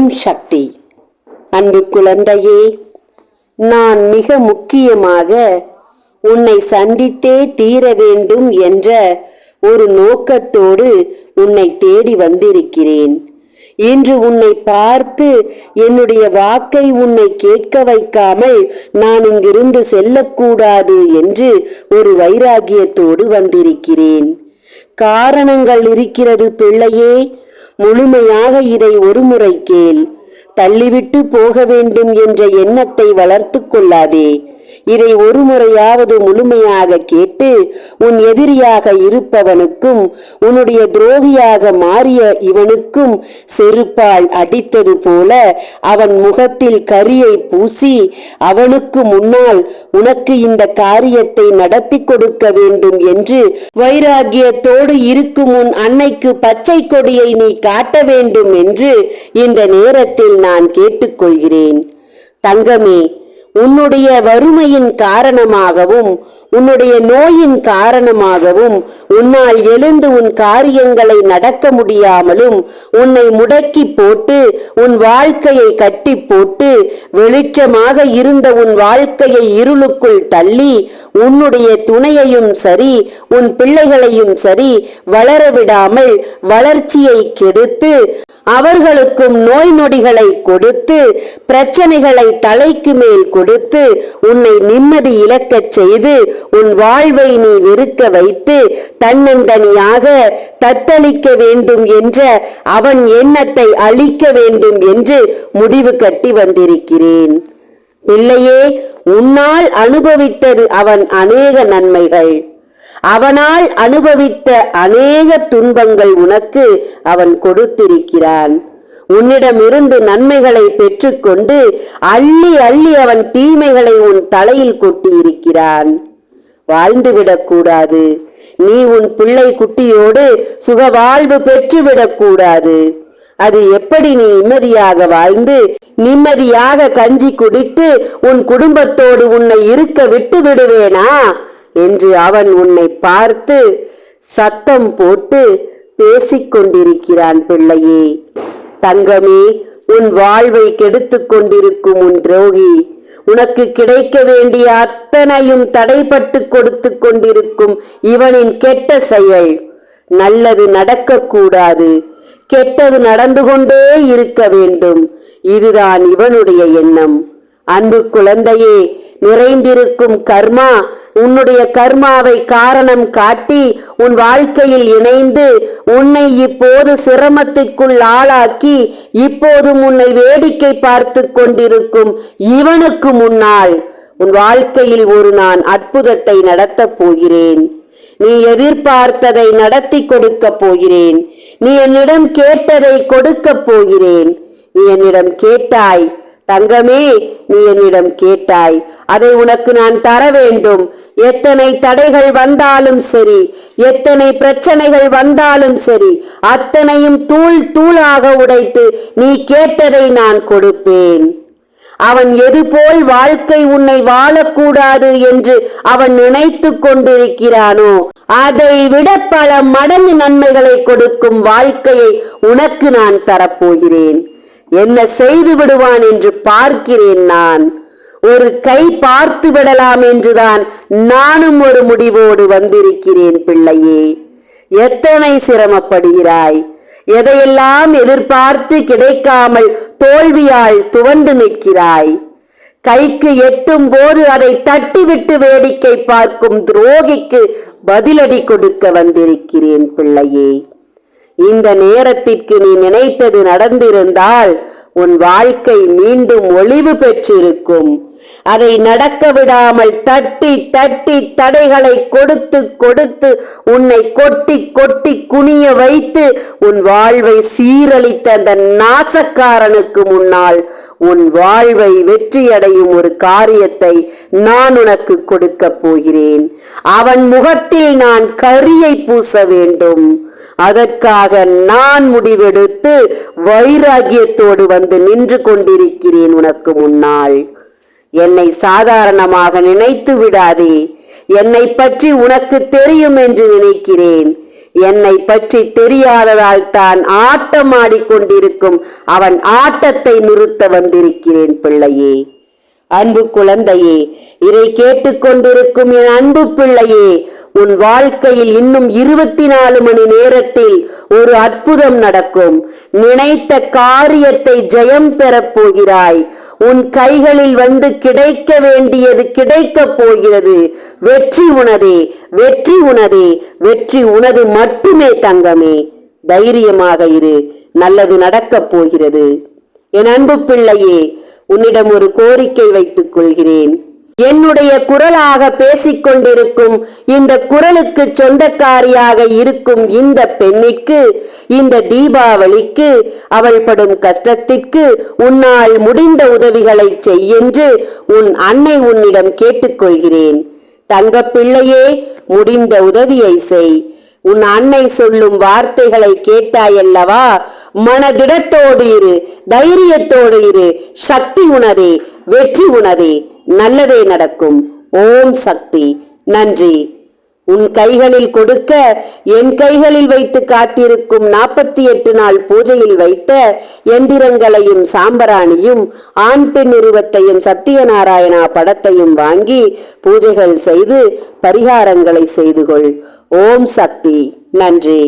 ஓம் சக்தி. அன்பு குழந்தையே நான் மிக முக்கியமாக உன்னை சந்தித்தே தீர வேண்டும் என்ற ஒரு நோக்கத்தோடு உன்னை தேடி வந்திருக்கிறேன். இன்று உன்னை பார்த்து என்னுடைய வாக்கை உன்னை கேட்க வைக்காமல் நான் இங்கிருந்து செல்லக்கூடாது என்று ஒரு வைராகியத்தோடு வந்திருக்கிறேன். காரணங்கள் இருக்கிறது பிள்ளையே முழுமையாக இதை ஒருமுறை கேள். தள்ளிவிட்டு போக வேண்டும் என்ற எண்ணத்தை வளர்த்து கொள்ளாதே. இதை ஒரு முறையாவது முழுமையாக கேட்டு உன் எதிரியாக இருப்பவனுக்கும் உன்னுடைய துரோகியாக மாறிய இவனுக்கும் செருப்பால் அடித்தது போல அவன் முகத்தில் கரியை பூசி அவனுக்கு முன்னால் உனக்கு இந்த காரியத்தை நடத்தி கொடுக்க வேண்டும் என்று வைராகியத்தோடு இருக்கும் உன் அன்னைக்கு பச்சை கொடியை நீ காட்ட வேண்டும் என்று இந்த நேரத்தில் நான் கேட்டுக்கொள்கிறேன். தங்கமே உன்னுடைய வறுமையின் காரணமாகவும் உன்னுடைய நோயின் காரணமாகவும் உன்னால் எழுந்து உன் காரியங்களை நடக்க முடியாமலும் உன்னை முடக்கி போட்டு உன் வாழ்க்கையை கட்டி போட்டு வெளிச்சமாக இருந்த உன் வாழ்க்கையை இருளுக்குள் தள்ளி உன்னுடைய துணையையும் சரி உன் பிள்ளைகளையும் சரி வளர விடாமல் வளர்ச்சியை கெடுத்து அவர்களுக்கும் நோய் நொடிகளை கொடுத்து பிரச்சனைகளை தலைக்கு மேல் கொடுத்து உன்னை நிம்மதி இழக்கச் செய்து உன் வாழ்வை நீ வெறுக்க வைத்து தன்னந்தனியாக தத்தளிக்க வேண்டும் என்ற அவன் எண்ணத்தை அழிக்க வேண்டும் என்று முடிவு கட்டி வந்திருக்கிறேன். பிள்ளையே உன்னால் அனுபவித்தது அவன் அநேக நன்மைகள். அவனால் அனுபவித்த அநேக துன்பங்கள் உனக்கு அவன் கொடுத்திருக்கிறான். உன்னிடமிருந்து நன்மைகளை பெற்றுக்கொண்டு அள்ளி அள்ளி அவன் தீமைகளை உன் தலையில் கொட்டியிருக்கிறான். வாழ்ந்துவிடக்கூடாது. நீ உன் பிள்ளை குட்டியோடு சுகவாழ்வு பெற்றுவிடக் கூடாது அது எப்படி நீ நிம்மதியாக வாழ்ந்து நிம்மதியாக கஞ்சி குடித்து உன் குடும்பத்தோடு உன்னை இருக்க விட்டு விடுவேனா? என்று அவன் உன்னை பார்த்து சத்தம் போட்டு பேசிக்கொண்டிருக்கிறான் பிள்ளையே. தங்கமே உன் வாழ்வை கெடுத்து கொண்டிருக்கும் உன் துரோகி உனக்கு கிடைக்க வேண்டிய அத்தனையும் தடைப்பட்டு கொடுத்து கொண்டிருக்கும் இவனின் கெட்ட செயல். நல்லது நடக்கக்கூடாது. கெட்டது நடந்து கொண்டே இருக்க வேண்டும். இதுதான் இவனுடைய எண்ணம். அன்பு குழந்தையே நிறைந்திருக்கும் கர்மா உன்னுடைய கர்மாவை காரணம் காட்டி உன் வாழ்க்கையில் இணைந்து உன்னை இப்போது சிரமத்திற்குள் ஆளாக்கி இப்போதும் உன்னை வேடிக்கை பார்த்து கொண்டிருக்கும் இவனுக்கு முன்னால் உன் வாழ்க்கையில் ஒரு நான் அற்புதத்தை நடத்தப் போகிறேன். நீ எதிர்பார்த்ததை நடத்தி கொடுக்கப் போகிறேன். நீ என்னிடம் கேட்டதை கொடுக்கப் போகிறேன். நீ என்னிடம் கேட்டாய் தங்கமே நீ என்னிடம் கேட்டாய். அதை உனக்கு நான் தர வேண்டும். எத்தனை தடைகள் வந்தாலும் சரி எத்தனை பிரச்சனைகள் வந்தாலும் சரி அத்தனையும் தூள் தூளாக உடைத்து நீ கேட்டதை நான் கொடுப்பேன். அவன் எதுபோல் வாழ்க்கை உன்னை வாழக்கூடாது என்று அவன் நினைத்து கொண்டிருக்கிறானோ அதை விட பல மடங்கு நன்மைகளை கொடுக்கும் வாழ்க்கையை உனக்கு நான் தரப்போகிறேன். என்ன செய்து விடுவான் என்று பார்க்கிறேன் நான். ஒரு கை பார்த்து விடலாம் என்றுதான் நானும் ஒரு முடிவோடு வந்திருக்கிறேன் பிள்ளையே. எத்தனை சிரமப்படுகிறாய்? எதையெல்லாம் எதிர்பார்த்து கிடைக்காமல் தோல்வியால் துவண்டு நிற்கிறாய்? கைக்கு எட்டும் போது அதை தட்டிவிட்டு வேடிக்கை பார்க்கும் துரோகிக்கு பதிலடி கொடுக்க வந்திருக்கிறேன் பிள்ளையே. இந்த நேரத்திற்கு நீ நினைத்தது நடந்திருந்தால் உன் வாழ்க்கை மீண்டும் ஒளிவு பெற்றிருக்கும். அதை நடக்க விடாமல் தட்டி தட்டி தடைகளை கொடுத்து கொடுத்து உன்னை கொட்டி கொட்டி குனிய வைத்து உன் வாழ்வை சீரழித்த அந்த நாசக்காரனுக்கு முன்னால் உன் வாழ்வை வெற்றியடையும் ஒரு காரியத்தை நான் உனக்கு கொடுக்க போகிறேன். அவன் முகத்தில் நான் கரியை பூச வேண்டும். அதற்காக நான் முடிவெடுத்து வைராகியத்தோடு வந்து நின்று கொண்டிருக்கிறேன் உனக்கு முன்னால். என்னை சாதாரணமாக நினைத்து விடாதே. என்னை பற்றி உனக்கு தெரியும் என்று நினைக்கிறேன். என்னை பற்றி தெரியாததால் தான் ஆட்டமாடிக் கொண்டிருக்கும் அவன் ஆட்டத்தை நிறுத்த வந்திருக்கிறேன் பிள்ளையே. அன்பு குழந்தையே இதை கேட்டுக்கொண்டிருக்கும் என் அன்பு பிள்ளையே உன் வாழ்க்கையில் இன்னும் இருபத்தி நாலு மணி நேரத்தில் ஒரு அற்புதம் நடக்கும். நினைத்த காரியத்தை ஜெயம் பெறப் போகிறாய். உன் கைகளில் வந்து கிடைக்க வேண்டியது கிடைக்கப் போகிறது. வெற்றி உனதே வெற்றி உனதே வெற்றி உனது மட்டுமே தங்கமே. தைரியமாக இரு நல்லது நடக்கப் போகிறது. என் அன்பு பிள்ளையே உன்னிடம் ஒரு கோரிக்கை வைத்துக் கொள்கிறேன். என்னுடைய குரலாக பேசிக் கொண்டிருக்கும் இந்த குரலுக்கு சொந்தக்காரியாக இருக்கும் இந்த பெண்ணிற்கு இந்த தீபாவளிக்கு அவள் படும் கஷ்டத்திற்கு உன்னால் முடிந்த உதவிகளை செய்யென்று உன் அன்னை உன்னிடம் கேட்டுக்கொள்கிறேன். தங்க பிள்ளையே முடிந்த உதவியை செய். உன் அன்னை சொல்லும் வார்த்தைகளை கேட்டாயல்லவா மனதிடத்தோடு இரு தைரியத்தோடு இரு சக்தி உணரே. வெற்றி உனதே நல்லதே நடக்கும். ஓம் சக்தி. நன்றி. உன் கைகளில் கொடுக்க என் கைகளில் வைத்து காத்திருக்கும் நாற்பத்தி எட்டு நாள் பூஜையில் வைத்த எந்திரங்களையும் சாம்பராணியும் ஆண் பெண் உருவத்தையும் சத்தியநாராயணா படத்தையும் வாங்கி பூஜைகள் செய்து பரிகாரங்களை செய்து கொள். ஓம் சக்தி. நன்றி.